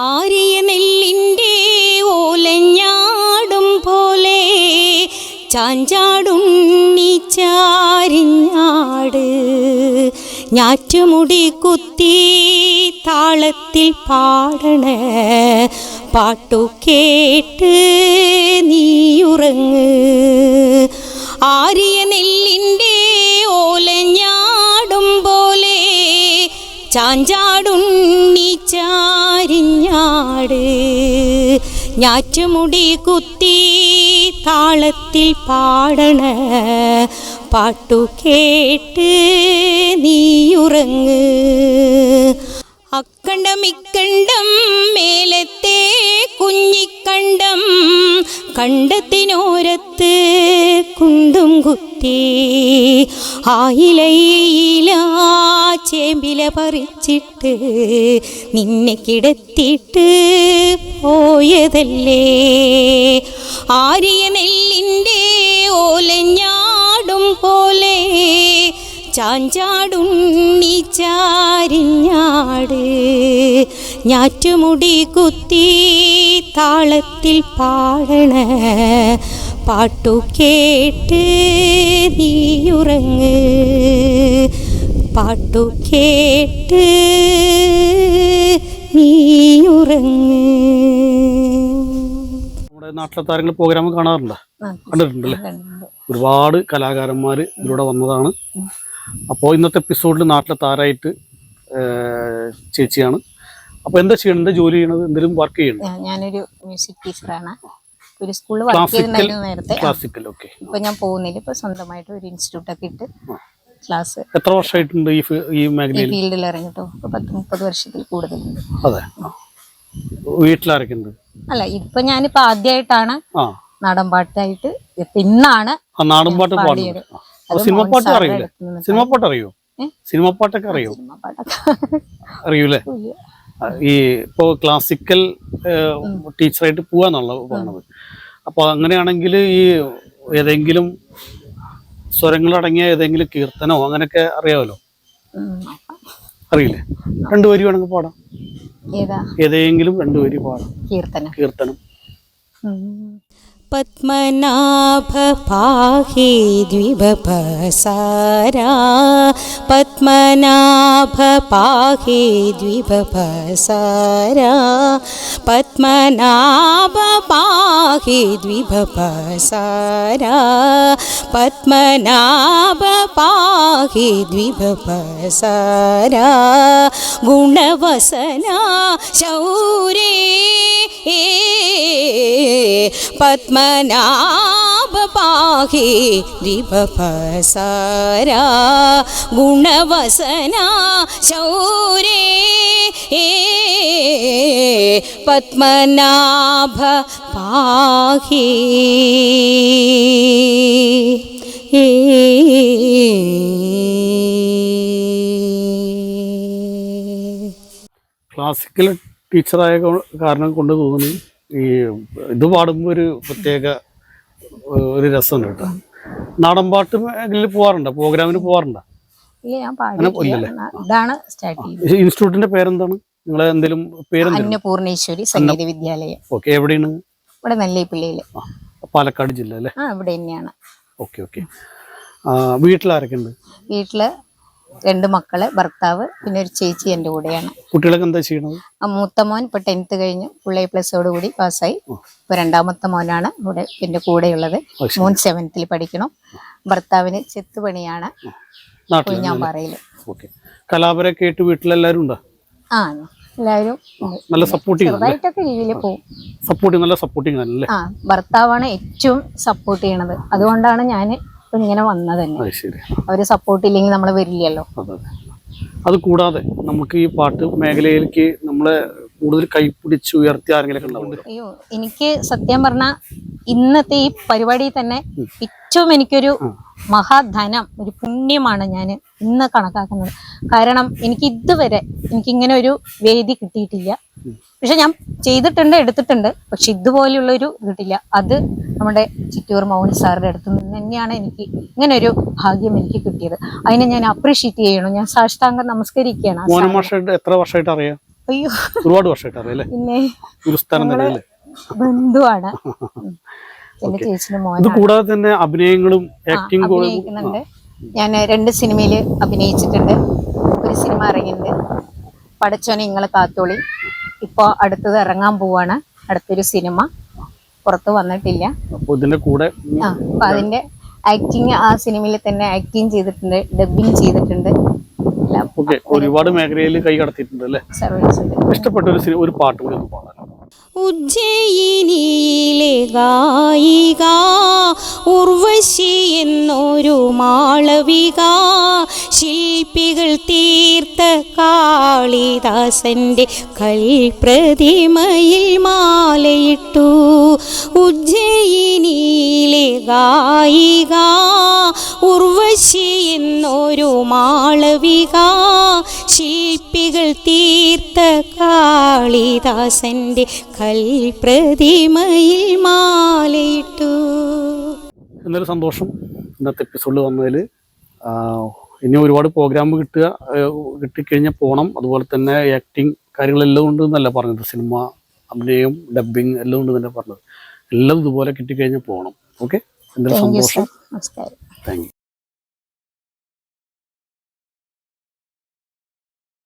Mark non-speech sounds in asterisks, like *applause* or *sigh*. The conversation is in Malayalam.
ആരിയ നെല്ലിന്റെ ഓലഞ്ഞാടും പോലെ ചാഞ്ചാടുണ്ണിച്ചാരിഞ്ഞാട് ഞാറ്റുമുടി കുത്തി താളത്തിൽ പാടണ പാട്ടു കേട്ട് നീയുറങ്ങ്. ആരിയ നെല്ലിന്റെ ഓലഞ്ഞാടും പോലെ ചാഞ്ചാടുണ്ണി ചാരിഞ്ഞാട് ഞാറ്റുമുടി കുത്തി താളത്തിൽ പാടണ പാട്ടു കേട്ട് നീയുറങ്ങ്. അക്കണ്ടം ഇക്കണ്ടം മേലത്തെ കുഞ്ഞിക്കണ്ടം കണ്ടത്തിനോരത്ത് കുണ്ടും കുത്തി. ആയിലയില ചേമ്പില പറിച്ചിട്ട് നിന്നെ കിടത്തിയിട്ട് പോയതല്ലേ? ആര്യ നെല്ലിന്റെ ഓലഞ്ഞാടും പോലെ ചാഞ്ചാടുണ്ണി ചാരിഞ്ഞാട്. ഞാറ്റുമുടി കുത്തി താളത്തിൽ പാടണ പാട്ടു കേട്ട് നീയുറങ്ങ്. പാട്ടു കേട്ട് നീയുറങ്ങ്. നമ്മുടെ നാട്ടിലെ താരങ്ങൾ പ്രോഗ്രാം കാണാറുണ്ടോ? കണ്ടിട്ടുണ്ടല്ലേ? ഒരുപാട് കലാകാരന്മാർ ഇതിലൂടെ വന്നതാണ്. അപ്പോൾ ഇന്നത്തെ എപ്പിസോഡിൽ നാട്ടിലെ താരമായിട്ട് ചേച്ചിയാണ്. അപ്പോൾ എന്താ ചെയ്യണത്? എന്താ ജോലി ചെയ്യണത്? എന്തെങ്കിലും വർക്ക് ചെയ്യണം? ഞാനൊരു മ്യൂസിക് ടീച്ചറാണ് ഒരു സ്കൂളിൽ വർക്ക് ചെയ്തിട്ടുണ്ടായിരുന്നു നേരത്തെ. ക്ലാസിക്കൽ ഓക്കെ ഇപ്പൊ ഞാൻ പോകുന്നില്ല. ഇപ്പൊ സ്വന്തമായിട്ട് ഒരു ഇൻസ്റ്റിറ്റ്യൂട്ടൊക്കെ ഇട്ട് ക്ലാസ് എത്ര വർഷമായിട്ടുണ്ട് ഈ ഈ മേഖലയിൽ? ഫീൽഡിൽ ഇറങ്ങിട്ടോ പത്ത് മുപ്പത് വർഷത്തിൽ കൂടുതൽ അതെ. ആ. വീട്ടിലാരൊക്കെ അല്ല ഇപ്പൊ ഞാനിപ്പോ ആദ്യമായിട്ടാണ് നാടൻപാട്ടായിട്ട് നാടൻ പാട്ടായിട്ട് ഇന്നാണ് നാടൻപാട്ട് നാടൻ പാട്ട് പാടിയത്. പാടുന്നത് അപ്പൊ അത് സിനിമ പാട്ട് സാറിന്റെ അറിയില്ലേ? അടുത്ത് നിന്ന് സിനിമ പാട്ട് അറിയോ? സിനിമപ്പാട്ടൊക്കെ സിനിമ പാട്ടൊക്കെ അറിയോ? അറിയൂലേ ഈ ഇപ്പോ ക്ലാസിക്കൽ ടീച്ചറായിട്ട് പോവാന്നുള്ള പറഞ്ഞത്. അപ്പോൾ അങ്ങനെയാണെങ്കിൽ ഈ ഏതെങ്കിലും സ്വരങ്ങളടങ്ങിയ ഏതെങ്കിലും കീർത്തനോ അങ്ങനെയൊക്കെ അറിയാമല്ലോ. അറിയില്ലേ? രണ്ടു വരി വേണമെങ്കിൽ പാടാം. ഏതാ? ഏതെങ്കിലും രണ്ടു വരി പാടാം. കീർത്തനം. കീർത്തനം. പാഹി ദ്വിപസാര പത്മനാഭ പാഹി ദ്വിഭസാരാ പത്മനാഭ പാഹി പത്മനാഭപാഹി പത്മനാഭ പാഹി ദ്വിഭസാരാ ഗുണവസന ശൗരേ. പത്മനാഭ പാഹി ദ്വിപസാരാ ഗുണവസന ശൗരേ. പത്മനാഭ പാഹി. ക്ലാസിക്കൽ ടീച്ചറായ കാരണം കൊണ്ട് തോന്നി ഈ ഇത് പാടുമ്പോൾ ഒരു പ്രത്യേക ഒരു രസമുണ്ട് കേട്ടോ. നാടൻ പാട്ട് മേഖലയിൽ പോവാറുണ്ടോ? പ്രോഗ്രാമിന് പോവാറുണ്ടോ? ഇല്ല ഞാൻ അങ്ങനെ ഇതാണ് സ്റ്റാർട്ട് ചെയ്യുന്നത് ഈ ഇൻസ്റ്റിറ്റ്യൂട്ടിന്റെ പേരെന്താണ്? നിങ്ങളെ എന്തെങ്കിലും പേര് അന്നപൂർണേശ്വരി സംഗീത വിദ്യാലയം. ഓക്കെ എവിടെയാണ്? ഇവിടെ നെല്ലിപ്പള്ളിയിൽ. പാലക്കാട് ജില്ല അല്ലേ? ആ ഇവിടെ തന്നെയാണ്. Okay okay. വീട്ടിലാരൊക്കെ ഉണ്ട് വീട്ടിൽ രണ്ട് മക്കൾ ഭർത്താവ് പിന്നെ ഒരു ചേച്ചി എന്റെ കൂടെയാണ്. കുട്ടികളൊക്കെ എന്താ ചെയ്യണത്? ആ മൂത്ത മോൻ ഇപ്പൊ ടെൻത്ത് കഴിഞ്ഞു. ഫുൾ എ പ്ലസോട് കൂടി പാസ്സായി. ഇപ്പൊ രണ്ടാമത്തെ മോനാണ് ഇവിടെ എന്റെ കൂടെയുള്ളത്. ഉള്ളത് മൂൺ മോൻ സെവൻത്തിൽ പഠിക്കണം. ഭർത്താവിന് ചെത്തുപണിയാണ് ഞാൻ പറയില്ല കലാപരൊക്കെ ആയിട്ട് വീട്ടിലെല്ലാവരും ഉണ്ടോ? ആ. എല്ലാവരും നല്ല സപ്പോർട്ടിങ് അല്ലേ? ചെറുതായിട്ടൊക്കെ രീതിയിൽ പോകും സപ്പോർട്ടിങ് നല്ല സപ്പോർട്ടിങ് അല്ലേ? ആ ഭർത്താവാണ് ഏറ്റവും സപ്പോർട്ട് ചെയ്യണത്. അതുകൊണ്ടാണ് ഞാൻ ഇങ്ങനെ വന്നത് തന്നെ. അവർ സപ്പോർട്ട് ഇല്ലെങ്കിൽ നമ്മൾ വരില്ലല്ലോ. അത് കൂടാതെ നമുക്ക് ഈ പാട്ട് മേഖലയിലേക്ക് നമ്മളെ കൂടുതൽ കൈപ്പിടിച്ച് ഉയർത്തി ആരെങ്കിലും ഉണ്ടാവുമല്ലോ അയ്യോ എനിക്ക് സത്യം പറഞ്ഞ ഇന്നത്തെ ഈ പരിപാടി തന്നെ ഏറ്റവും എനിക്കൊരു മഹാധനം ഒരു പുണ്യമാണ് ഞാൻ ഇന്ന് കണക്കാക്കുന്നത്. കാരണം എനിക്ക് ഇതുവരെ എനിക്ക് ഇങ്ങനെ ഒരു വേദി കിട്ടിയിട്ടില്ല. പക്ഷെ ഞാൻ ചെയ്തിട്ടുണ്ട് എടുത്തിട്ടുണ്ട്. പക്ഷെ ഇതുപോലെയുള്ള ഒരു കിട്ടില്ല അത് നമ്മുടെ ചിറ്റൂർ മൗൻ സാറിന്റെ അടുത്ത് നിന്ന് തന്നെയാണ് എനിക്ക് ഇങ്ങനെ ഒരു ഭാഗ്യം എനിക്ക് കിട്ടിയത്. അതിനെ ഞാൻ അപ്രീഷിയേറ്റ് ചെയ്യണം. ഞാൻ സാഷ്ടാംഗം നമസ്കരിക്കുകയാണ് മോന എത്ര വർഷമായിട്ട് അറിയാം? അയ്യോ. ഒരുപാട് വർഷമായിട്ട് അറിയാം പിന്നെ ഗുരുസ്ഥാനം തന്നെ ബന്ധുവാണ്. *laughs* ഇത് കൂടാതെ തന്നെ അഭിനയങ്ങളും ആക്ടിങ് അഭിനയിക്കുന്നുണ്ട്. ഞാൻ രണ്ട് സിനിമയിൽ അഭിനയിച്ചിട്ടുണ്ട്. ഒരു സിനിമ ഇറങ്ങിയിട്ടുണ്ട്. പടച്ചോനെ ഇങ്ങളെ കാത്തോളി. ഇപ്പോൾ അടുത്തത് ഇറങ്ങാൻ പോവാണ്. അടുത്തൊരു സിനിമ പുറത്ത് വന്നിട്ടില്ല. ഇതിന്റെ കൂടെ ആ അപ്പൊ അതിന്റെ ആക്ടിങ് ആ സിനിമയിൽ തന്നെ ആക്ടിങ് ചെയ്തിട്ടുണ്ട്. ഡബിങ് ചെയ്തിട്ടുണ്ട്. ഓക്കെ ഒരുപാട് മേഖലയിൽ കൈ കടത്തിയിട്ടുണ്ട് അല്ലേ? ഇഷ്ടപ്പെട്ട ഒരു ഒരു പാട്ട് കൂടി ഒന്ന് പാടാം. ഉജ്ജയിനിയിലെ ഗായിക ഉർവശി എന്നൊരു മാളവിക ശില്പികൾ തീർത്ത കാളിദാസന്റെ കൽപ്രതിമയിൽ മാലയിട്ടു. ഉജ്ജയിനിയിലെ ഗായിക ഉർവശി എന്നൊരു മാളവിക. ശില്പികൾ തീർത്ത കാളിദാസന്റെ കൽപ്രതിമയിൽ മാലയിട്ടു. എന്നൊരു സന്തോഷം ഇന്നത്തെ എപ്പിസോഡ് വന്നതിൽ. ഇനി ഒരുപാട് പ്രോഗ്രാം കിട്ടുക കിട്ടിക്കഴിഞ്ഞാൽ പോകണം അതുപോലെ തന്നെ ആക്ടിങ് കാര്യങ്ങളെല്ലാം ഉണ്ട് എന്നല്ല പറഞ്ഞത്. സിനിമ അഭിനയം ഡബിങ് എല്ലാം ഉണ്ട് തന്നെ പറഞ്ഞത്. എല്ലാം ഇതുപോലെ കിട്ടിക്കഴിഞ്ഞാൽ പോകണം ഓക്കെ? എന്തൊരു സന്തോഷം. നമസ്കാരം. Thank you